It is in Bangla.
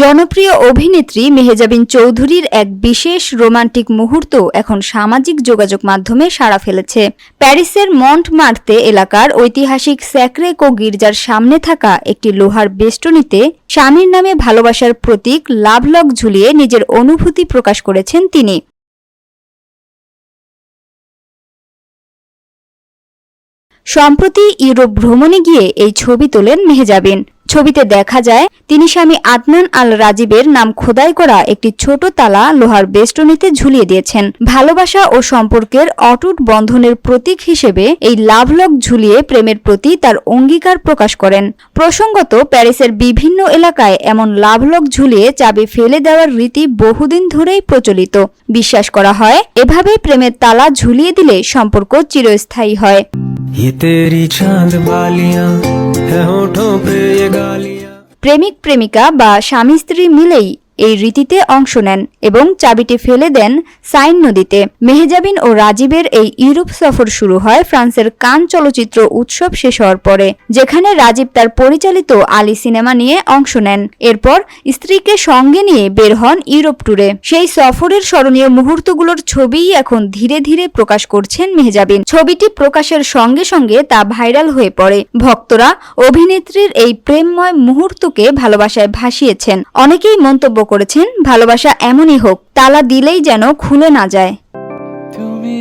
জনপ্রিয় অভিনেত্রী মেহেজাবিন চৌধুরীর এক বিশেষ রোমান্টিক মুহূর্ত এখন সামাজিক যোগাযোগ মাধ্যমে সাড়া ফেলেছে। প্যারিসের মন্ট মার্তে এলাকার ঐতিহাসিক স্যাক্রেকো গির্জার সামনে থাকা একটি লোহার বেষ্টনীতে স্বামীর নামে ভালোবাসার প্রতীক লাভলক ঝুলিয়ে নিজের অনুভূতি প্রকাশ করেছেন তিনি। সম্প্রতি ইউরোপ ভ্রমণে গিয়ে এই ছবি তোলেন মেহজাবিন। ছবিতে দেখা যায় তিনি স্বামী আদনান আল রাজীবের নাম খোদাই করা একটি ছোট তালা লোহার বেষ্টনীতে ঝুলিয়ে দিয়েছেন ভালোবাসা ও সম্পর্কের অটুট বন্ধনের প্রতীক হিসেবে এই লাভলক ঝুলিয়ে প্রেমের প্রতি তার অঙ্গীকার প্রকাশ করেন প্রসঙ্গত প্যারিসের বিভিন্ন এলাকায় এমন লাভলক ঝুলিয়ে চাবি ফেলে দেওয়ার রীতি বহুদিন ধরেই প্রচলিত বিশ্বাস করা হয় এভাবে প্রেমের তালা ঝুলিয়ে দিলে সম্পর্ক চিরস্থায়ী হয় ये तेरी चांद बालियां है होठों पे ये गालियां প্রেমিক প্রেমিকা বা স্বামী স্ত্রী মিলেই এই রীতিতে অংশ নেন এবং চাবিটি ফেলে দেন সাইন নদীতে। মেহজাবিন ও রাজীবের এই ইউরোপ সফর শুরু হয় ফ্রান্সের কান চলচ্চিত্র উৎসব শেষ হওয়ার পরে, যেখানে রাজীব তার পরিচালিত আলী সিনেমা নিয়ে অংশ নেন। এরপর স্ত্রীকে সঙ্গে নিয়ে বের হন ইউরোপ ট্যুরে। সেই সফরের স্মরণীয় মুহূর্তগুলোর ছবিই এখন ধীরে ধীরে প্রকাশ করছেন মেহজাবিন। ছবিটি প্রকাশের সঙ্গে সঙ্গে তা ভাইরাল হয়ে পড়ে। ভক্তরা, অভিনেত্রীর এই প্রেমময় মুহূর্তকে ভালোবাসায় ভাসিয়েছেন। অনেকেই মন্তব্য করেছেন ভালোবাসা এমনই হোক তালা দিলেই যেন খুলে না যায়। তুমি